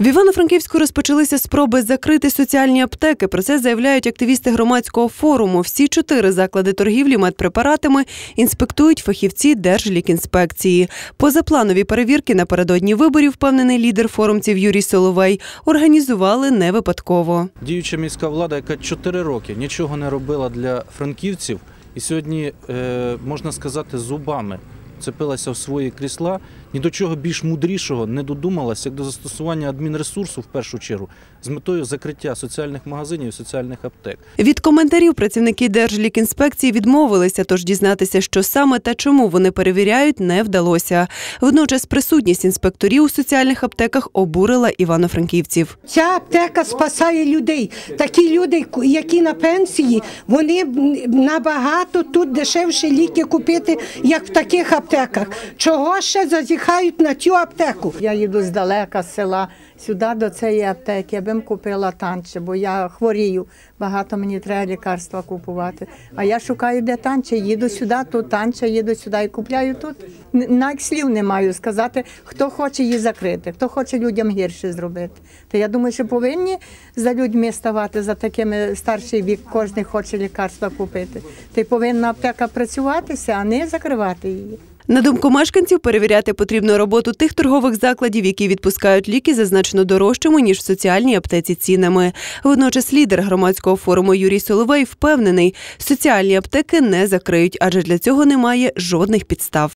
В Івано-Франківську розпочалися спроби закрити соціальні аптеки. Про це заявляють активісти громадського форуму. Всі чотири заклади торгівлі медпрепаратами інспектують фахівці Держлікінспекції. Позапланові перевірки напередодні виборів, впевнений лідер форумців Юрій Соловей, організували не випадково. Діюча міська влада, яка 4 роки нічого не робила для франківців, і сьогодні, е, можна сказати, зубами цепилася в свої крісла, ні до чого більш мудрішого не додумалася, як до застосування адмінресурсу в першу чергу з метою закриття соціальних магазинів і соціальних аптек. Від коментарів працівники Держлікінспекції відмовилися, тож дізнатися, що саме та чому вони перевіряють, не вдалося. Водночас присутність інспекторів у соціальних аптеках обурила івано-франківців. Ця аптека спасає людей. Такі люди, які на пенсії, вони набагато тут дешевше ліки купити, як в таких аптеках. Чого ще зазіхають на цю аптеку? Я їду здалека з села сюди до цієї аптеки, я аби купила танче, бо я хворію. Багато мені треба лікарства купувати. А я шукаю, де танче, їду сюди, тут танче, їду сюди і купляю тут. Навіть слів не маю сказати, хто хоче її закрити, хто хоче людям гірше зробити. То я думаю, що повинні за людьми ставати за такими старший вік, кожен хоче лікарства купити. Й повинна аптека працюватися, а не закривати її. На думку мешканців, перевіряти потрібно роботу тих торгових закладів, які відпускають ліки за значно дорожчими ніж в соціальній аптеці цінами. Водночас лідер громадського форуму Юрій Соловей впевнений, соціальні аптеки не закриють, адже для цього немає жодних підстав.